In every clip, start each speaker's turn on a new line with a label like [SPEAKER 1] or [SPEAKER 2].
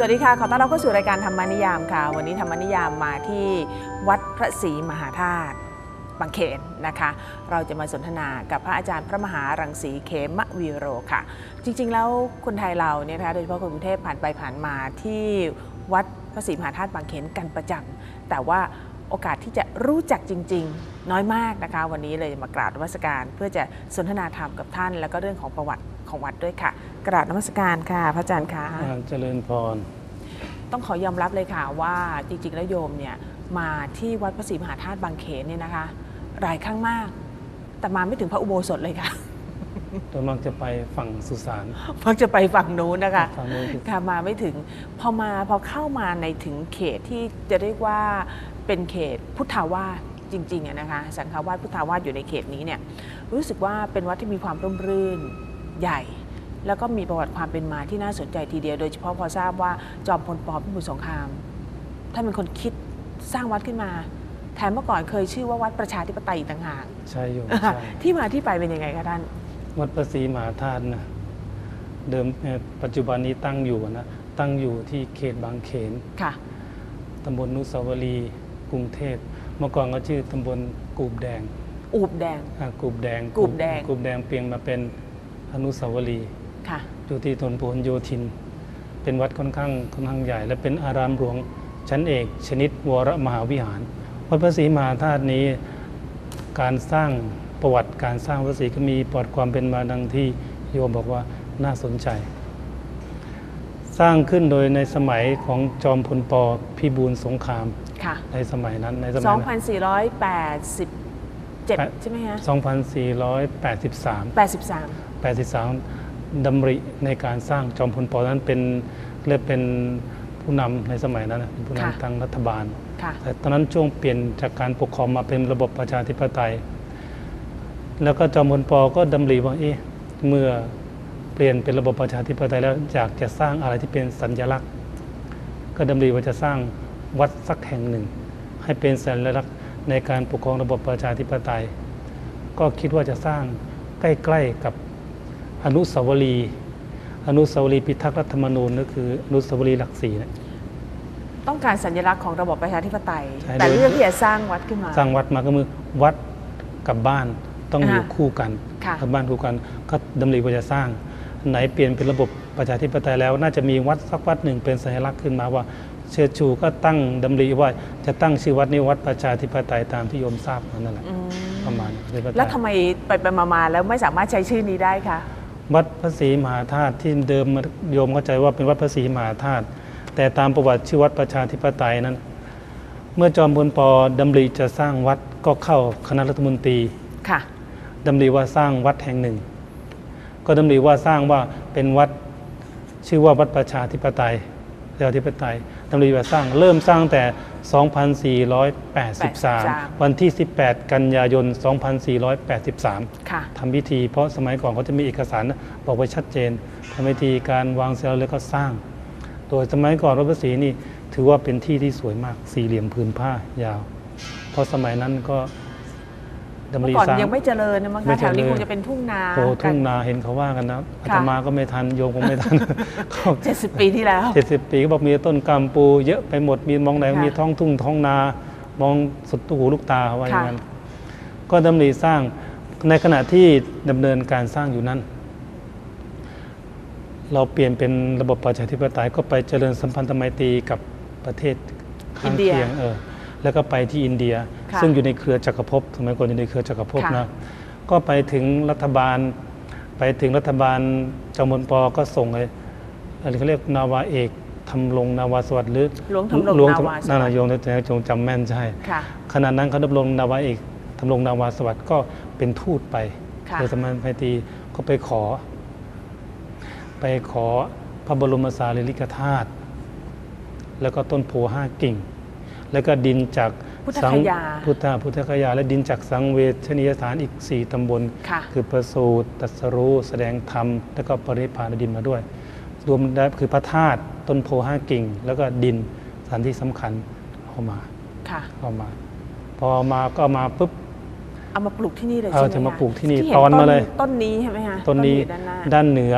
[SPEAKER 1] สวัสดีค่ะ ขอต้อนรับเข้าสู่รายการธรรมนิยามค่ะ วันนี้ธรรมนิยามมาที่วัดพระศรีมหาธาตุบางเขนนะคะ เราจะมาสนทนากับพระอาจารย์พระมหารังสีเขมวีโรค่ะ จริง ๆ แล้วคนไทยเราเนี่ยนะคะโดยเฉพาะคนกรุงเทพผ่านไปผ่านมาที่วัดพระศรีมหาธาตุบางเขนกันประจำแต่ว่าโอกาสที่จะรู้จักจริง ๆ น้อยมากนะคะ วันนี้เลยมากราบนมัสการเพื่อจะสนทนาธรรมกับท่าน แล้วก็เรื่องของประวัติ ของวัดด้วยค่ะ กราบนมัสการค่ะ พระอาจารย์ค่ะ
[SPEAKER 2] อ่าเจริญพร
[SPEAKER 1] ต้องขอยอมรับเลยค่ะว่าจริงๆแล้วโยมเนี่ยมาที่วัดพระศรีมหาธาตุบางเขนเนี่ยนะคะหลายครั้งมาก แต่มาไม่ถึงพระอุโบสถเลยค่ะ
[SPEAKER 2] โดยมักจะไปฝั่งสุสาน
[SPEAKER 1] มักจะไปฝั่งนู้นนะคะ
[SPEAKER 2] ฝั่งนู้นคือ
[SPEAKER 1] ค่ะมาไม่ถึง พอมาพอเข้ามาในถึงเขตที่จะเรียกว่าเป็นเขตพุทธาวาสจริงๆอะนะคะสังฆวาสพุทธาวาสอยู่ในเขตนี้เนี่ยรู้สึกว่าเป็นวัดที่มีความร่มรื่น ใหญ่ แล้วก็มีประวัติความเป็นมาที่น่าสนใจทีเดียว โดยเฉพาะพอทราบว่าจอมพลปพิบูลสงครามท่านเป็นคนคิดสร้างวัดขึ้นมาแถมเมื่อก่อนเคยชื่อว่าวัดประชาธิปไตยอีกต่างหาก
[SPEAKER 2] ใช่โยมใช่
[SPEAKER 1] ที่มาที่ไปเป็นยังไงคะท่าน
[SPEAKER 2] วัดพระศรีมหาธาตุนะเดิมเอ่อปัจจุบันนี้ตั้งอยู่นะตั้งอยู่ที่เขตบางเขน
[SPEAKER 1] ค่ะ
[SPEAKER 2] ตำบลนุสาวรีย์กรุงเทพเมื่อก่อนก็ชื่อตำบลกูบแดง
[SPEAKER 1] อูบแดง
[SPEAKER 2] อ่ากูบแดง
[SPEAKER 1] กูบแดง
[SPEAKER 2] กูบแดงเปลี่ยนมาเป็น อนุสาวรีย์
[SPEAKER 1] ค่ะ
[SPEAKER 2] อยู่ที่ถนนพหลโยธิน เป็นวัดค่อนข้างค่อนข้างใหญ่ และเป็นอารามหลวงชั้นเอก ชนิดวรมหาวิหาร วัดพระศรีมหาธาตุนี้ การสร้างประวัติการสร้างวัดพระศรีก็มีประวัติความเป็นมาดังที่โยมบอกว่าน่าสนใจ สร้างขึ้นโดยในสมัยของจอมพลปพิบูลสงคราม
[SPEAKER 1] ค่ะ
[SPEAKER 2] ในสมัยนั้นในสมัยนั้น
[SPEAKER 1] 2487 ใช่ไหมฮะ
[SPEAKER 2] 2483
[SPEAKER 1] 83
[SPEAKER 2] 83ดำริในการสร้างจอมพลปนั้นเป็นเรียกเป็นผู้นำในสมัยนั้นนะเป็นผู้
[SPEAKER 1] ค่ะ
[SPEAKER 2] นำทางรัฐบาล
[SPEAKER 1] ค่ะ
[SPEAKER 2] แต่ตอนนั้นช่วงเปลี่ยนจากการปกครองมาเป็นระบบประชาธิปไตย แล้วก็จอมพลปก็ดำริว่าเอ๊ะเมื่อเปลี่ยนเป็นระบบประชาธิปไตยแล้วอยากจะสร้างอะไรที่เป็นสัญลักษณ์ ก็ดำริว่าจะสร้างวัดสักแห่งหนึ่ง ให้เป็นสัญลักษณ์ในการปกครองระบบประชาธิปไตย ก็คิดว่าจะสร้างใกล้ ๆกับ อนุสาวรีย์อนุสาวรีย์พิทักษ์รัฐธรรมนูญก็คืออนุสาวรีย์หลักสี่นะ
[SPEAKER 1] ต้องการสัญลักษณ์ของระบบประชาธิปไตย
[SPEAKER 2] ใช่
[SPEAKER 1] แต่
[SPEAKER 2] โดย
[SPEAKER 1] เรื่องที่จะสร้างวัดขึ้นมา
[SPEAKER 2] สร้างวัดมาก็มือวัดกับบ้านต้องอยู่
[SPEAKER 1] อ่า
[SPEAKER 2] คู่กัน
[SPEAKER 1] ค่ะ
[SPEAKER 2] กับบ้านคู่กันก็ดำริว่าจะสร้าง ไหนเปลี่ยนเป็นระบบประชาธิปไตยแล้ว น่าจะมีวัดสักวัดหนึ่งเป็นสัญลักษณ์ขึ้นมาว่า เชิดชูก็ตั้งดำริว่าจะตั้งชื่อวัดนี้วัดประชาธิปไตยตามที่โยมทราบนั่นแหละ
[SPEAKER 1] อืม
[SPEAKER 2] ประมาณประชาธิปไตย
[SPEAKER 1] แล้วทำไมไปไปมามาแล้วไม่สามารถใช้ชื่อนี้ได้คะ
[SPEAKER 2] วัดพระศรีมหาธาตุที่เดิมโยมเข้าใจว่าเป็นวัดพระศรีมหาธาตุแต่ตามประวัติชื่อวัดประชาธิปไตยนั้น เมื่อจอมพลปดำริจะสร้างวัดก็เข้าคณะรัฐมนตรี
[SPEAKER 1] ค่ะ
[SPEAKER 2] ดำริว่าสร้างวัดแห่งหนึ่ง ก็ดำริว่าสร้างว่าเป็นวัดชื่อว่าวัดประชาธิปไตยประชาธิปไตยดำริว่าสร้างเริ่มสร้างแต่ 2483 วันที่ 18 กันยายน 2483
[SPEAKER 1] ค่ะ
[SPEAKER 2] ทำพิธีเพราะสมัยก่อนเขาจะมีเอกสารบอกไว้ชัดเจนทำพิธีการวางเสาแล้วก็สร้าง โดยสมัยก่อนวัดพระศรีนี่ถือว่าเป็นที่ที่สวยมากสี่เหลี่ยมผืนผ้ายาว เพราะสมัยนั้นก็ ดำ
[SPEAKER 1] เมื่
[SPEAKER 2] ริ
[SPEAKER 1] อก่อน
[SPEAKER 2] สร้าง
[SPEAKER 1] ยังไม่เจริญนะมั้ง
[SPEAKER 2] ไม่
[SPEAKER 1] คะ
[SPEAKER 2] เจ
[SPEAKER 1] แถ
[SPEAKER 2] ริญ
[SPEAKER 1] วนี้คงจะเป็นทุ่งนา
[SPEAKER 2] โพทุ่งนาเห็นเขาว่ากันนะอาตมาก็ไม่ทันโยมคงไม่ทันเขา
[SPEAKER 1] เจ็ดสิบปีที่แล้ว
[SPEAKER 2] เจ็ดสิบปีก็บอกมีต้นกำปูเยอะไปหมดมีมองไหน
[SPEAKER 1] ค่ะ
[SPEAKER 2] มีท้องทุ่งท้องนา มองสุดตูหูลูกตาเขาว่าอย่างนั้น
[SPEAKER 1] ค่ะ
[SPEAKER 2] ก็ดำริสร้างในขณะที่ดำเนินการสร้างอยู่นั้น เราเปลี่ยนเป็นระบบประชาธิปไตยก็ไปเจริญสัมพันธไมตรีกับประเทศข้างเคียงเออ แล้วก็ไปที่อินเดีย
[SPEAKER 1] ค่ะ
[SPEAKER 2] ซึ่งอยู่ในเครือจักรภพสมัยก่อนอยู่ในเครือจักรภพ
[SPEAKER 1] ค่ะ
[SPEAKER 2] นะก็ไปถึงรัฐบาล ไปถึงรัฐบาลจอมพลปก็ส่งเลยอะไรเขาเรียกนาวาเอกทำลงนาวาสวัสดิ์หรือ
[SPEAKER 1] หลวงทำรง
[SPEAKER 2] หลวง
[SPEAKER 1] นาวาสวัสดิ์
[SPEAKER 2] นั่นนะโยมแต่จงจำแม่นใช่
[SPEAKER 1] ค่ะ
[SPEAKER 2] ขณะนั้นเขาดำรงนาวาเอกทำรงนาวาสวัสดิ์ก็เป็นทูตไป
[SPEAKER 1] ค่ะ
[SPEAKER 2] โดยสมานไพตรีก็ไปขอ ไปขอพระบรมสารีริกธาตุแล้วก็ต้นโพห้ากิ่ง แล้วก็ดินจาก
[SPEAKER 1] พุทธ
[SPEAKER 2] สัง
[SPEAKER 1] คยา
[SPEAKER 2] พุทธพุทธคยา และดินจากสังเวชนียสถานอีกสี่ตำบล
[SPEAKER 1] ค่ะ
[SPEAKER 2] คือประสูตรตรัสรู้แสดงธรรม แล้วก็ปรินิพพานดินมาด้วย รวมได้คือพระธาตุต้นโพห้ากิ่ง แล้วก็ดินสถานที่สำคัญเอามา
[SPEAKER 1] ค่ะ
[SPEAKER 2] เอามา พอเอามาก็เอามาปุ๊บ
[SPEAKER 1] เอามาปลูกที่นี่เลย
[SPEAKER 2] เอา
[SPEAKER 1] ใช่ไหม
[SPEAKER 2] จะมา
[SPEAKER 1] ค
[SPEAKER 2] ปลูกที่นี่
[SPEAKER 1] ห็
[SPEAKER 2] ตอนมาเลย
[SPEAKER 1] ต้นนี้ใช่ไหมคะ
[SPEAKER 2] ต้นนี้
[SPEAKER 1] อยู่ด้านหน้า
[SPEAKER 2] ด้านเหนือ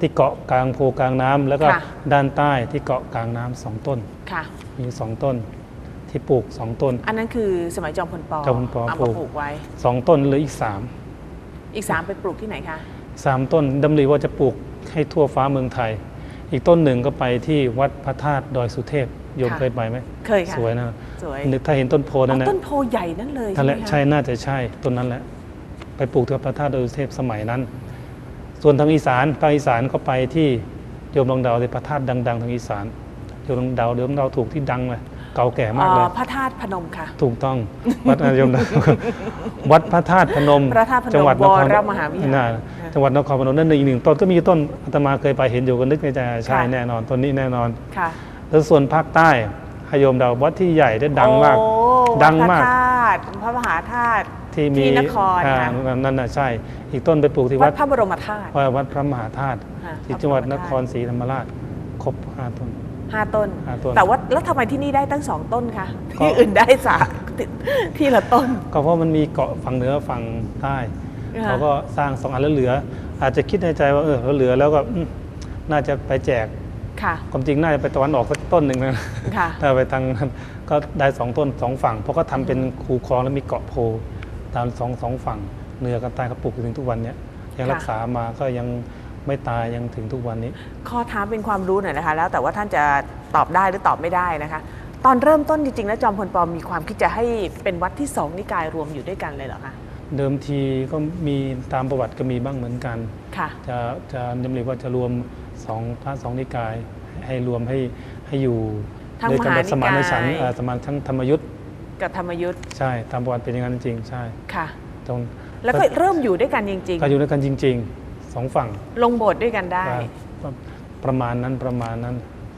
[SPEAKER 2] ที่เกาะกลางโพกลางน้ำแล้วก็
[SPEAKER 1] ค่ะ
[SPEAKER 2] ด้านใต้ที่เกาะกลางน้ำสองต้น
[SPEAKER 1] ค่ะ
[SPEAKER 2] มีสองต้น ที่ปลูกสองต้น
[SPEAKER 1] อันนั้นคือสมัยจอมพลป
[SPEAKER 2] จอมพลป
[SPEAKER 1] เอา
[SPEAKER 2] ปลู
[SPEAKER 1] มากปลูกไว้
[SPEAKER 2] สองต้นเหลืออีกสาม
[SPEAKER 1] อีกสามไปปลูกที่ไหนคะ
[SPEAKER 2] สามต้นดำริว่าจะปลูกให้ทั่วฟ้าเมืองไทย อีกต้นหนึ่งก็ไปที่วัดพระธาตุดอยสุเทพโยม
[SPEAKER 1] ค่ะ
[SPEAKER 2] เคยไปไหม
[SPEAKER 1] เคยค่ะ
[SPEAKER 2] สวยนะ
[SPEAKER 1] สวย
[SPEAKER 2] นึกถ้าเห็นต้นโพ
[SPEAKER 1] อ๋
[SPEAKER 2] นั่น
[SPEAKER 1] อ
[SPEAKER 2] นะ
[SPEAKER 1] ต้นโพใหญ่นั่นเลย
[SPEAKER 2] นั่น
[SPEAKER 1] ใช่
[SPEAKER 2] แห
[SPEAKER 1] ไหม
[SPEAKER 2] ละ
[SPEAKER 1] คะ
[SPEAKER 2] ใช่น่าจะใช่ต้นนั้นแหละ ไปปลูกที่วัดพระธาตุดอยสุเทพสมัยนั้น ส่วนทางอีสานภาคอีสานก็ไปที่โยมลองเดาเลยพระธาตุดัง ๆ ทางอีสานโยมลองเดาโยมลองเดาถูกที่ดังเลย เก่าแก่มากเลย
[SPEAKER 1] อ๋อพระธาตุพนมค่ะ
[SPEAKER 2] ถูกต้อง วัดโยมเดาวัดพระธาตุพนม
[SPEAKER 1] พระธาตุพนม
[SPEAKER 2] จัหวัดนคร
[SPEAKER 1] วรมหาวิหาร
[SPEAKER 2] น่จังหวัดนครพนมนั่นอีกหนึ่งต้นก็มีต้นอาตมาเคยไปเห็นอยู่ก็นึกในใจใช่
[SPEAKER 1] ค่ะ
[SPEAKER 2] แน่นอนต้นนี้แน่นอน
[SPEAKER 1] ค่ะ
[SPEAKER 2] แล้วส่วนภาคใต้ให้โยมเดาวัดที่ใหญ่ได้ดังมาก
[SPEAKER 1] โอ้
[SPEAKER 2] ดังมาก
[SPEAKER 1] วัดพระธาตุพระมหาธาตุ
[SPEAKER 2] ที่มี
[SPEAKER 1] ที่นคร
[SPEAKER 2] อ่า
[SPEAKER 1] ค่ะ
[SPEAKER 2] นั่นน่ะใช่ อีกต้นไปปลูกที่
[SPEAKER 1] วั
[SPEAKER 2] วั
[SPEAKER 1] ด
[SPEAKER 2] ด
[SPEAKER 1] พระบรมธาตุ
[SPEAKER 2] วัดพระมหาธาตุ
[SPEAKER 1] ค่ะ
[SPEAKER 2] ที่จังหวัด
[SPEAKER 1] พระบร
[SPEAKER 2] น
[SPEAKER 1] มธาตุ
[SPEAKER 2] ครศรีธรรมราชครบห้าต้น
[SPEAKER 1] ห้าต้น
[SPEAKER 2] ห้าต้น
[SPEAKER 1] แต่ว่าแล้วทำไมที่นี่ได้ตั้งสองต้นคะ
[SPEAKER 2] ก็
[SPEAKER 1] ที่อื่นได้สามที่ละต้น
[SPEAKER 2] ก็เพราะมันมีเกาะฝั่งเหนือฝั่งใต้
[SPEAKER 1] ค่ะ
[SPEAKER 2] เขาก็สร้างสองอันแล้วเหลือ อาจจะคิดในใจว่าเออเราเหลือแล้วก็อืมน่าจะไปแจก
[SPEAKER 1] ค่ะ
[SPEAKER 2] ความจริงน่าจะไปตะวันออกสักต้นหนึ่งนะ
[SPEAKER 1] ค่ะ
[SPEAKER 2] ถ้าไปทางนั้นก็ได้สองต้นสองฝั่งเพราะก็ทำเป็นคูคลองแล้วมีเกาะโพตามสองสองฝั่งเหนือกับใต้เขาปลูกถึงทุกวันเนี้ยยัง
[SPEAKER 1] ค่ะ
[SPEAKER 2] รักษามาก็ยัง ไม่ตายยังถึงทุกวันนี้
[SPEAKER 1] ขอถามเป็นความรู้หน่อยนะคะ แล้วแต่ว่าท่านจะตอบได้หรือตอบไม่ได้นะคะ ตอนเริ่มต้นจริงๆแล้วจอมพลปอมมีความคิดจะให้เป็นวัดที่สองนิกายรวมอยู่ด้วยกันเลยเหรอคะ
[SPEAKER 2] เดิมทีก็มีตามประวัติก็มีบ้างเหมือนกัน
[SPEAKER 1] ค่ะ
[SPEAKER 2] จะจะดำริว่าจะรวมสองพระสองนิกาย ให้รวมให้ให้อยู่
[SPEAKER 1] ทั้ง
[SPEAKER 2] ด้วยกันแบบ
[SPEAKER 1] ม
[SPEAKER 2] ส
[SPEAKER 1] หานิกาย
[SPEAKER 2] มานฉันท์เอ่อสมานทั้งธรรมยุทธ์
[SPEAKER 1] กับธรรมยุทธ์
[SPEAKER 2] ใช่ตามประวัติเป็นอย่างนั้นจริงๆใช่
[SPEAKER 1] ค่ะ
[SPEAKER 2] ตรง
[SPEAKER 1] แล้วก็เริ่มอยู่ด้วยกันจริง
[SPEAKER 2] ก็อยู่ด้วยกันจริง ๆ สองฝั่ง
[SPEAKER 1] ๆลงโบสถ์ด้วยกันได้
[SPEAKER 2] ก็ประมาณนั้นประมาณนั้น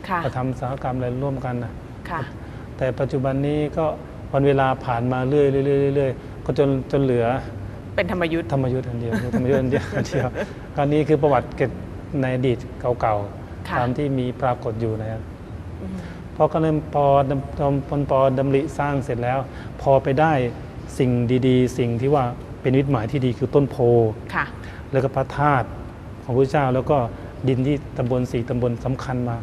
[SPEAKER 1] ค่ะ
[SPEAKER 2] กระทำสาหกรรมอะไรร่วมกันนะ
[SPEAKER 1] ค่ะ
[SPEAKER 2] แต่ปัจจุบันนี้ก็วันเวลาผ่านมาเรื่อยๆเรื่อยๆเรื่อยๆก็จนจนเหลือ
[SPEAKER 1] เป็นธรรมยุทธ์
[SPEAKER 2] ธรรมยุทธ์อันเดียวธรรมยุทธ์อันเดียวอันเดียวการนี้คือประวัติเก็บในอดีตเก่า
[SPEAKER 1] ค่ะ
[SPEAKER 2] ๆตามที่มีปรากฏอยู่นะครับ
[SPEAKER 1] อืม
[SPEAKER 2] พอก็เริ่มปอดำดำปนปอดำริสร้างเสร็จแล้ว พอไปได้สิ่งดีๆ สิ่งที่ว่าเป็นวิตหมายที่ดีคือต้นโพ
[SPEAKER 1] ค่ะ
[SPEAKER 2] แล้วก็พระธาตุของพระเจ้า แล้วก็ดินที่ตำบลสี่ตำบลสำคัญมา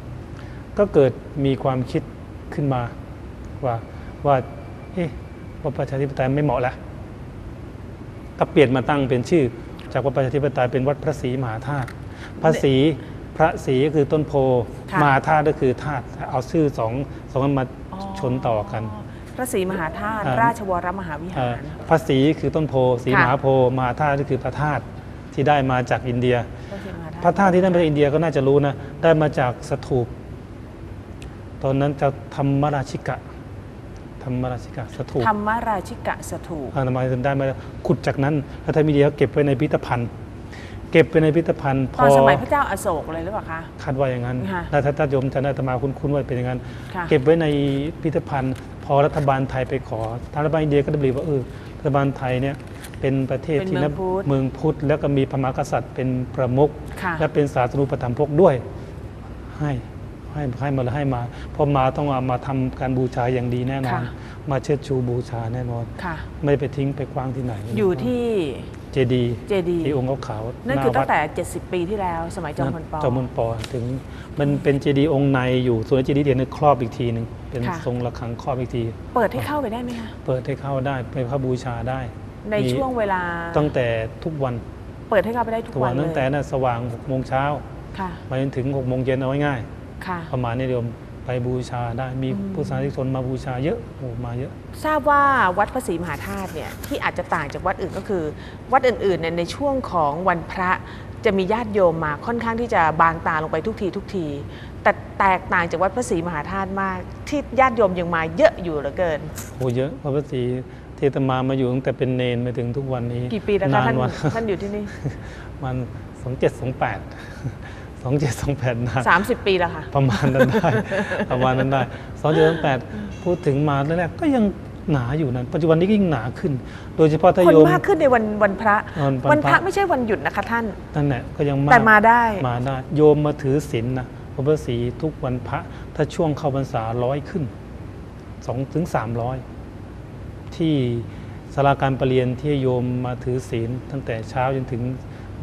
[SPEAKER 2] ก็เกิดมีความคิดขึ้นมาว่าว่าเอ๊ะว่าประชาธิปไตยไม่เหมาะแล้วก็เปลี่ยนมาตั้งเป็นชื่อ จากวัดประชาธิปไตยเป็นวัดพระศรีมหาธาตุพระศรีพระศรีก็คือต้นโพ
[SPEAKER 1] ค่ะ
[SPEAKER 2] มหาธาตุก็คือธาตุเอาชื่อสองสองอันมาชนต่อกัน
[SPEAKER 1] พระศรีมหาธาตุ
[SPEAKER 2] อ่า
[SPEAKER 1] ราชวรมหาวิ
[SPEAKER 2] เอ่
[SPEAKER 1] หา
[SPEAKER 2] อ
[SPEAKER 1] ร
[SPEAKER 2] พระศรีคือต้นโพศรี
[SPEAKER 1] ค่ะ
[SPEAKER 2] มหาโพธิ์มหาธาตุก็คือพระธาตุ ที่ได้มาจากอินเดีย
[SPEAKER 1] พระศรีมหาธาตุ
[SPEAKER 2] พระธาตุที่ได้มาจากอินเดียก็น่าจะรู้นะ ได้มาจากสถูป ตอนนั้นจะธรรมราชิกะธรรมราชิกะสถูป
[SPEAKER 1] ธรรมราชิกะสถูป
[SPEAKER 2] อาตมาจนได้มาขุดจากนั้นแล้วทางมีเดียก็เก็บไว้ในพิพิธภัณฑ์ เก็บไว้ในพิพิธภัณฑ์พ
[SPEAKER 1] ตอน
[SPEAKER 2] อ
[SPEAKER 1] สมัยพระเจ้าอโศกเลยหรือเปล่าคะ
[SPEAKER 2] คาดว่าอย่างนั้น
[SPEAKER 1] ค่ะ
[SPEAKER 2] แล้วถ้าท่านโยมจะน่าตมาคุ้นๆว่าเป็นอย่างนั้น
[SPEAKER 1] ค่ะ
[SPEAKER 2] เก็บไว้ในพิพิธภัณฑ์ พอรัฐบาลไทยไปขอทางรัฐบาลอินเดียก็ดำริว่าเออรัฐบาลไทยเนี่ย เป็นประเทศ
[SPEAKER 1] เป็น
[SPEAKER 2] ที่
[SPEAKER 1] เมื
[SPEAKER 2] นั
[SPEAKER 1] องพุทธ
[SPEAKER 2] เมืองพุทธ แล้วก็มีพระมหากษัตริย์เป็นประมุข
[SPEAKER 1] ค่ะ
[SPEAKER 2] และเป็นศาสนูปถัมภกด้วยให้ให้ให้มาเลยให้มาพอมาต้องเอามาทำการบูชาอย่างดีแน่นอน
[SPEAKER 1] ค่ะ
[SPEAKER 2] มาเชิดชูบูชาแน่นอน
[SPEAKER 1] ค่ะ
[SPEAKER 2] ไม่ไปทิ้งไปกว้างที่ไหน
[SPEAKER 1] อยู่ที่
[SPEAKER 2] เจดีย์
[SPEAKER 1] เจดีย์
[SPEAKER 2] ที่องค์ขาวๆ
[SPEAKER 1] นั่น
[SPEAKER 2] หา
[SPEAKER 1] คือตั้
[SPEAKER 2] วั
[SPEAKER 1] ง
[SPEAKER 2] ด
[SPEAKER 1] แต่ 70 ปีที่แล้วสมัยจอมพลปอ
[SPEAKER 2] จอมพลปอถึงมันเป็นเจดีย์องค์ในอยู่ส่วนเจดีย์เดียวนึงครอบอีกทีหนึ่งเป็น
[SPEAKER 1] ค่ะ
[SPEAKER 2] ทรงระฆังครอบอีกที
[SPEAKER 1] เปิดให้เข้าไปได้ไหมคะ
[SPEAKER 2] เปิดให้เข้าได้ไปเข้าบูชาได้
[SPEAKER 1] ใน
[SPEAKER 2] มี
[SPEAKER 1] ช่วงเวลา
[SPEAKER 2] ตั้งแต่ทุกวัน
[SPEAKER 1] เปิดให้เข้าไปได้ทุก
[SPEAKER 2] ทุก
[SPEAKER 1] วั
[SPEAKER 2] วันน
[SPEAKER 1] เล
[SPEAKER 2] ตั้งแต่
[SPEAKER 1] ย
[SPEAKER 2] น่ะสว่าง6โมงเช้า
[SPEAKER 1] ค่ะ
[SPEAKER 2] มาจนถึง6โมงเย็นเอาไว้ง่าย
[SPEAKER 1] ค่ะ
[SPEAKER 2] ประมาณนี้เดียวไปบูชาได้มี
[SPEAKER 1] อืม
[SPEAKER 2] ผู้สาธุชนมาบูชาเยอะโอ้มาเยอะ
[SPEAKER 1] ทราบว่าวัดพระศรีมหาธาตุเนี่ยที่อาจจะต่างจากวัดอื่นก็คือ วัดอื่นๆเนี่ยในช่วงของวันพระจะมีญาติโยมมาค่อนข้างที่จะบางตาลงไปทุกทีทุกที แต่แตกต่างจากวัดพระศรีมหาธาตุมาก ที่ญาติโยมยังมาเยอะอยู่เหลือเกิน
[SPEAKER 2] โอ้เยอะพระพระศรีเทตมามาอยู่ตั้งแต่เป็นเนนมาถึงทุกวันนี้
[SPEAKER 1] กี่ปีแล้วคะ
[SPEAKER 2] นาน
[SPEAKER 1] ท่าน
[SPEAKER 2] วัน
[SPEAKER 1] ท่านอยู่ที่นี่
[SPEAKER 2] มันสองเจ็ดสองแปดสองเจ็ดสองแปดนาน
[SPEAKER 1] 30ปีแล้วค่ะ
[SPEAKER 2] ประมาณนั้นได้ประมาณนั้นได้สองเจ็ดสองแปดพูดถึงมาแรกๆก็ยังหนาอยู่นั้นปัจจุบันนี้ก็ยิ่งหนาขึ้น โดยเฉพาะถ้า
[SPEAKER 1] คน
[SPEAKER 2] โยม
[SPEAKER 1] มากขึ้นในวันวันพระ
[SPEAKER 2] วันพระ
[SPEAKER 1] วันพระไม่ใช่วันหยุดนะคะท่าน
[SPEAKER 2] นั่นแหละก็ยังมาก
[SPEAKER 1] แต่มาได้
[SPEAKER 2] มาได้โยมมาถือศีลนะพระพระศรีทุกวันพระ ถ้าช่วงเข้าพรรษาร้อยขึ้นสองถึงสามร้อย ที่สาราการประเรียนที่โยมมาถือศีล ตั้งแต่เช้าจนถึง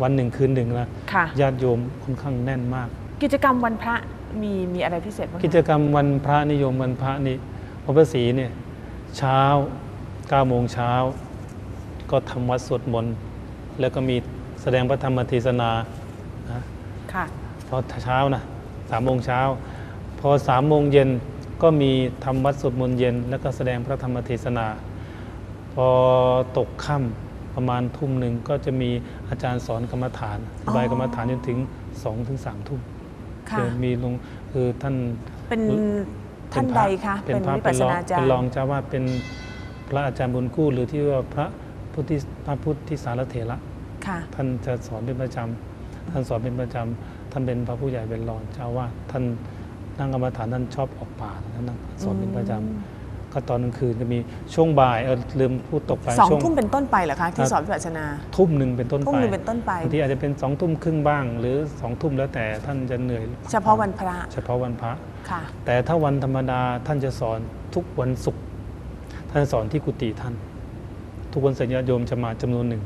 [SPEAKER 2] วันหนึ่งคืนหนึ่งนะ
[SPEAKER 1] ค่ะ
[SPEAKER 2] ญาติโยมค่อนข้างแน่นมาก
[SPEAKER 1] กิจกรรมวันพระมีมีอะไรพิเศษบ้างคะ
[SPEAKER 2] กิจกรรมวันพระนิยมวันพระนี่พระประศรีเนี่ยเช้า9โมงเช้า ก็ทำวัดสวดมนต์แล้วก็มีแสดงพระธรรมเทศนานะ
[SPEAKER 1] ค่ะ
[SPEAKER 2] พอเช้านะสามโมงเช้า พอสามโมงเย็นก็มีทำวัดสวดมนต์เย็น แล้วก็แสดงพระธรรมเทศนา พอตกค่ำประมาณทุ่มหนึ่งก็จะมีอาจารย์สอนกรรมฐานอธิบาย
[SPEAKER 1] อ๋อ
[SPEAKER 2] กรรมฐานจนถึงสองถึงสามทุ่ม
[SPEAKER 1] ค่ะ
[SPEAKER 2] เดี๋ยวมีลงคือท่าน
[SPEAKER 1] เป็น
[SPEAKER 2] เป็
[SPEAKER 1] ท่าน
[SPEAKER 2] พ
[SPEAKER 1] ใด
[SPEAKER 2] ระ
[SPEAKER 1] คะ
[SPEAKER 2] เป็น
[SPEAKER 1] เป็น
[SPEAKER 2] พระ
[SPEAKER 1] วิ
[SPEAKER 2] เป็
[SPEAKER 1] ปัส
[SPEAKER 2] น
[SPEAKER 1] ส
[SPEAKER 2] รอง
[SPEAKER 1] นาจาร
[SPEAKER 2] เป็น
[SPEAKER 1] ย์
[SPEAKER 2] รองเจ้าว่าเป็นพระอาจารย์บุญกู้ หรือที่ว่าพระพุทธิพระพุทธิสารเถระ
[SPEAKER 1] ค่ะ
[SPEAKER 2] ท่านจะสอนเป็นประจำท่านสอนเป็นประจำท่านเป็นพระผู้ใหญ่เป็นรองเจ้าว่าท่านนั่งกรรมฐานท่านชอบออกป่าท่านนั่งสอนเป็นประจำ ก็ตอนกลางคืนจะมีช่วงบ่ายเออลืมพูดตกไป
[SPEAKER 1] สอง
[SPEAKER 2] ช่วง
[SPEAKER 1] ทุ่มเป็นต้นไปเหรอคะที่
[SPEAKER 2] ครับ
[SPEAKER 1] สอนวิปัสสนา
[SPEAKER 2] ทุ่มหนึ่งเป็นต้น
[SPEAKER 1] ทุ่ม
[SPEAKER 2] ไป
[SPEAKER 1] หนึ่งเป็นต้นไป
[SPEAKER 2] บางทีอาจจะเป็นสองทุ่มครึ่งบ้าง หรือสองทุ่มแล้วแต่ท่านจะเหนื่อย
[SPEAKER 1] เฉพาะวันพระ
[SPEAKER 2] เฉพาะวันพระ
[SPEAKER 1] ค่ะ
[SPEAKER 2] แต่ถ้าวันธรรมดาท่านจะสอนทุกวันศุกร์ท่านจะสอนที่กุฏิท่าน ทุกวันสัญญาติโยมจะมาจำนวนหนึ่ง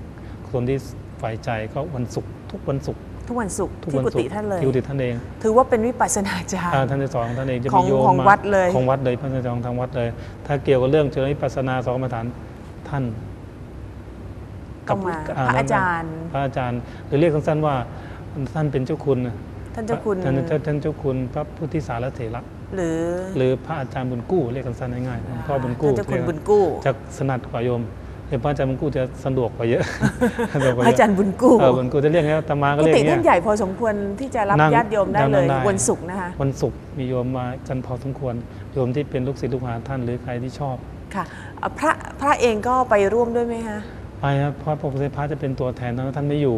[SPEAKER 2] คนที่ฝ่ายใจก็วันศุกร์ทุกวันศุกร์
[SPEAKER 1] ทุกวันศุกร์
[SPEAKER 2] ทุก
[SPEAKER 1] ที่
[SPEAKER 2] วัน
[SPEAKER 1] กุ
[SPEAKER 2] ศุ
[SPEAKER 1] ฏิ
[SPEAKER 2] กร์
[SPEAKER 1] ท่านเลย
[SPEAKER 2] ที่กุฏิท่านเอง
[SPEAKER 1] ถือว่าเป็นวิปัสสนาจาร
[SPEAKER 2] อ่า
[SPEAKER 1] ย์
[SPEAKER 2] ท่านจะสอนของท่านเองจะ
[SPEAKER 1] ของ
[SPEAKER 2] มีโยม
[SPEAKER 1] ของ
[SPEAKER 2] มา
[SPEAKER 1] วัดเลย
[SPEAKER 2] ของวัดเลยพระอาจารย์ทางวัดเลย ถ้าเกี่ยวกับเรื่องเจริญวิปัสสนาสองกรรมฐานท่าน
[SPEAKER 1] ต้องมา
[SPEAKER 2] อ่
[SPEAKER 1] พระอาจารย์
[SPEAKER 2] พระอาจารย์หรือเรียกสั้นๆว่าท่านเป็นเจ้าคุณนะ
[SPEAKER 1] ท่านเจ้าคุณ
[SPEAKER 2] ท่านเจ้าท่านเจ้าคุณพระพุทธิสารเถระ
[SPEAKER 1] หรือ
[SPEAKER 2] หรือพระอาจารย์บุญกู้เรียกกันสั้นง่ายๆหลวงพ่อบุญกู้
[SPEAKER 1] ท่านเจ้าคุณ
[SPEAKER 2] เรียก
[SPEAKER 1] บุญกู้
[SPEAKER 2] จะสนัดกว่าโยม เดี๋ยวพระอาจารย์บุญกู้จะสะดวกกว่าเยอะสะดวกก
[SPEAKER 1] พ
[SPEAKER 2] ว่า
[SPEAKER 1] ระ
[SPEAKER 2] เย
[SPEAKER 1] อาจาร
[SPEAKER 2] อะ
[SPEAKER 1] ย์บุญกู้
[SPEAKER 2] เออบุญกู้จะเรียกไงตามาก็
[SPEAKER 1] กุ
[SPEAKER 2] เรียก
[SPEAKER 1] ฏิ
[SPEAKER 2] อย่างเงี้
[SPEAKER 1] ท่ายนใหญ่พอสมควรที่จะรับ
[SPEAKER 2] นั่ง
[SPEAKER 1] ญาติโยมได้เลย
[SPEAKER 2] นั่งได้
[SPEAKER 1] วันศุกร์นะคะ
[SPEAKER 2] วันศุกร์มีโยมมากันพอสมควรโยมที่เป็นลูกศิษย์ลูกหาท่านหรือใครที่ชอบ
[SPEAKER 1] ค่ะเอ่อพระพระเองก็ไปร่วมด้วยไหมคะ
[SPEAKER 2] ไปครับเพราะพระพุทธพระจะเป็นตัวแทนตอนนั้นท่านไม่อยู่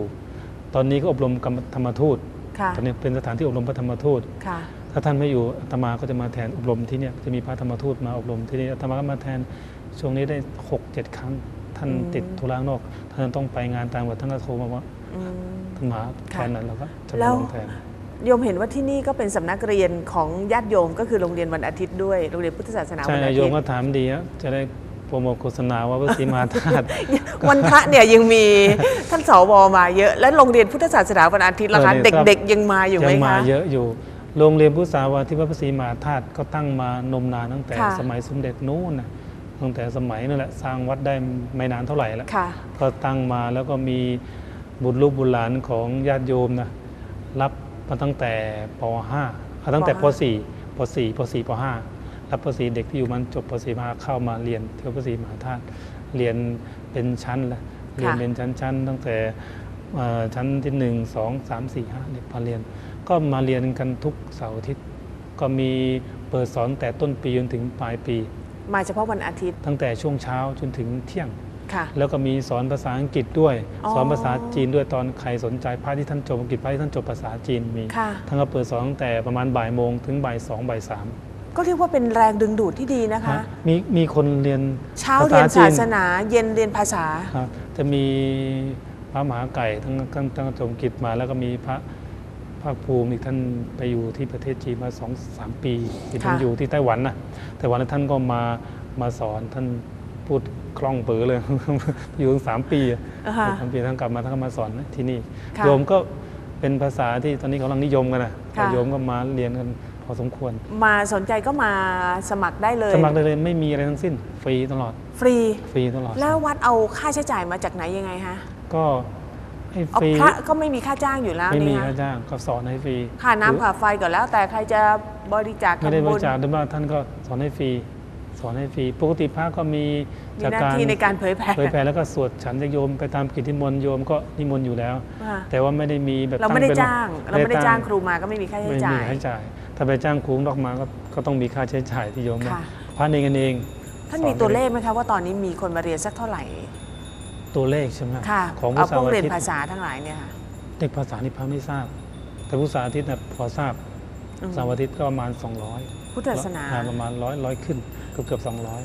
[SPEAKER 2] ตอนนี้ก็อบรมกรรมธรรมทูต
[SPEAKER 1] ค่ะ
[SPEAKER 2] ตอนนี้เป็นสถานที่อบรมพระธรรมทูต
[SPEAKER 1] ค่ะ
[SPEAKER 2] ถ้าท่านไม่อยู่อาตมาก็จะมาแทนอบรมที่เนี่ยจะมีพระธรรมทูตมาอบรมที่นี่อาตมาก็มาแทนช่วงนี้ได้หกเจ็ดครั้ง ท่าน
[SPEAKER 1] อืม
[SPEAKER 2] ติดธุระข้างนอก ท่านต้องไปงานต่างจังหวัดท่านก็โทรมาว่า
[SPEAKER 1] อืม
[SPEAKER 2] ท่านมาแท
[SPEAKER 1] ค่ะ
[SPEAKER 2] นนั้นเราก็จะ
[SPEAKER 1] แล้
[SPEAKER 2] มาวลงแทน
[SPEAKER 1] โยมเห็นว่าที่นี่ก็เป็นสำนักเรียนของญาติโยมก็คือโรงเรียนวันอาทิตย์ด้วยโรงเรียนพุทธศาสนา
[SPEAKER 2] ใช่
[SPEAKER 1] วันอา
[SPEAKER 2] โย
[SPEAKER 1] ทิ
[SPEAKER 2] ม
[SPEAKER 1] ตย์
[SPEAKER 2] ก็ถามดีครับจะได้โปรโมทโฆษณาว่าพระศรีมหาธาตุ
[SPEAKER 1] วันพระเนี่ยยังมีท่านสวมาเยอะ และโรงเรียนพุทธศาสนาวันอาทิตย์ล่ะคะ
[SPEAKER 2] เออเนี่ย
[SPEAKER 1] เด็กๆยังมาอยู่ไหม
[SPEAKER 2] ยังมา
[SPEAKER 1] คะ
[SPEAKER 2] เยอะอยู่ โรงเรียนพุทธสาวาที่วัดพระศรีมหาธาตุก็ตั้งมานมนานตั้งแต่
[SPEAKER 1] ค่ะ
[SPEAKER 2] สมัยสมเด็จนู้นนะตั้งแต่สมัยนั่นแหละสร้างวัดได้ไม่นานเท่าไหร่แล้ว
[SPEAKER 1] ค่ะ
[SPEAKER 2] ก็ตั้งมาแล้วก็มีบุตรลูกบุตรหลานของญาติโยมนะรับมาตั้งแต่ป .5 เอาตั้งแต่ป
[SPEAKER 1] ป
[SPEAKER 2] .4 ป .4 ป .4 ป .5 รับป .4 เด็กที่อยู่มันจบป .4 มาเข้ามาเรียนที่วัดพระศรีมหาธาตุเรียนเป็นชั้นละเรียนเป็นชั้นๆตั้งแต่เอ่อชั้นที่1 2 3 4 5เด็กมาเรียน ก็มาเรียนกันทุกเสาร์อาทิตย์ ก็มีเปิดสอนแต่ต้นปีจนถึงปลายปี
[SPEAKER 1] มาเฉพาะวันอาทิตย์
[SPEAKER 2] ตั้งแต่ช่วงเช้าจนถึงเที่ยง
[SPEAKER 1] ค่ะ
[SPEAKER 2] แล้วก็มีสอนภาษาอังกฤษด้วย
[SPEAKER 1] อ๋อ
[SPEAKER 2] สอนภาษาจีนด้วยตอนใครสนใจพระที่ท่านจบอังกฤษพระที่ท่านจบภาษาจีนมี
[SPEAKER 1] ค่ะ
[SPEAKER 2] ท่านก็เปิดสอนตั้งแต่ประมาณบ่ายโมงถึงบ่ายสองบ่ายสาม
[SPEAKER 1] ก็เรียกว่าเป็นแรงดึงดูดที่ดีนะคะ
[SPEAKER 2] นะมีมีคนเรียน
[SPEAKER 1] เช้า
[SPEAKER 2] ภ
[SPEAKER 1] เรียน
[SPEAKER 2] จี
[SPEAKER 1] ศาสนาเย็นเรียนภาษา
[SPEAKER 2] ครับจะมีพระมหาไก่ทั้งทั้งทั้งจบอังกฤษมา แล้วก็มีพระ ภาคภูมิอีกท่านไปอยู่ที่ประเทศจีนมาสองสามปีที่ท่าน
[SPEAKER 1] ค่ะ
[SPEAKER 2] อยู่ที่ไต้หวันนะแต่วันนั้นท่านก็มามาสอนท่านพูดคล่องเป๋อเลย อยู่ถึงสามปีอะ
[SPEAKER 1] อ่าฮะ
[SPEAKER 2] ทำปีท่านกลับมาท่านก็มาสอนที่นี่
[SPEAKER 1] ค่ะ
[SPEAKER 2] โยมก็เป็นภาษาที่ตอนนี้กำลังนิยมกันนะ
[SPEAKER 1] ค่ะ
[SPEAKER 2] โยมก็มาเรียนกันพอสมควร
[SPEAKER 1] มาสนใจก็มาสมัครได้เลย
[SPEAKER 2] สมัครได้เลยไม่มีอะไรทั้งสิ้น ฟรีตลอด
[SPEAKER 1] ฟรี
[SPEAKER 2] ฟรีตลอด
[SPEAKER 1] แล้ววัดเอาค่าใช้จ่ายมาจากไหนยังไงคะ
[SPEAKER 2] ก็ ให้
[SPEAKER 1] เอา
[SPEAKER 2] ฟรี
[SPEAKER 1] พระก็ไม่มีค่าจ้างอยู่แล้ว
[SPEAKER 2] ไม่มี
[SPEAKER 1] นี่
[SPEAKER 2] ค่า
[SPEAKER 1] คะ
[SPEAKER 2] จ้างก็สอนให้ฟรี
[SPEAKER 1] ค่าน้ำค่าไฟก็แล้ว แต่ใครจะบริจาค
[SPEAKER 2] ไม่ได้บ
[SPEAKER 1] ทำบุ
[SPEAKER 2] ริ
[SPEAKER 1] ญ
[SPEAKER 2] จาคด้วยว่าท่านก็สอนให้ฟรี สอนให้ฟรี ปกติพระก็มี
[SPEAKER 1] มี
[SPEAKER 2] จาก
[SPEAKER 1] หน้า
[SPEAKER 2] การ
[SPEAKER 1] ที่ในการเผยแผ่
[SPEAKER 2] เผยแผ่แล้วก็สวดฉันจะโยมไปตามกิจนิมนต์โยมก็นิมนต์อยู่แล้ว
[SPEAKER 1] อ่า
[SPEAKER 2] แต่ว่าไม่ได้มีแบบ
[SPEAKER 1] เราไม่ได้
[SPEAKER 2] ตั้ป็น
[SPEAKER 1] จ้าง เราไม่ได้จ้างครูมาก็ไม่มีค่าใช้
[SPEAKER 2] ไม่มี
[SPEAKER 1] จ่าย
[SPEAKER 2] ค่าใช้จ่าย ถ้าไปจ้างครูนอกมาก็ก็ต้องมีค่าใช้จ่ายที่โยมนะ
[SPEAKER 1] ค่ะ
[SPEAKER 2] พระเองกันเอง
[SPEAKER 1] ท่าน
[SPEAKER 2] สอ
[SPEAKER 1] มีตัว
[SPEAKER 2] ไป
[SPEAKER 1] เลขไหมคะว่าตอนนี้มีคนมาเรียนสักเท่าไหร่
[SPEAKER 2] ตัวเลขใช่ไหม
[SPEAKER 1] ค่ะ
[SPEAKER 2] ของ
[SPEAKER 1] เอา
[SPEAKER 2] ผู้
[SPEAKER 1] พวก
[SPEAKER 2] สาว
[SPEAKER 1] เรียน
[SPEAKER 2] ทิตย์
[SPEAKER 1] ภาษาทั้งหลายเนี่ยค่ะ
[SPEAKER 2] เด็กภาษานี่พระไม่ทราบ แต่ผู้สาธิตนะพอทราบ
[SPEAKER 1] อืม
[SPEAKER 2] เสาร์อาทิตย์ก็ประมาณ 200
[SPEAKER 1] พุทธศาสนา
[SPEAKER 2] อ่ประมาณร้อยร้อยขึ้นเกือบเกือบสองร้อย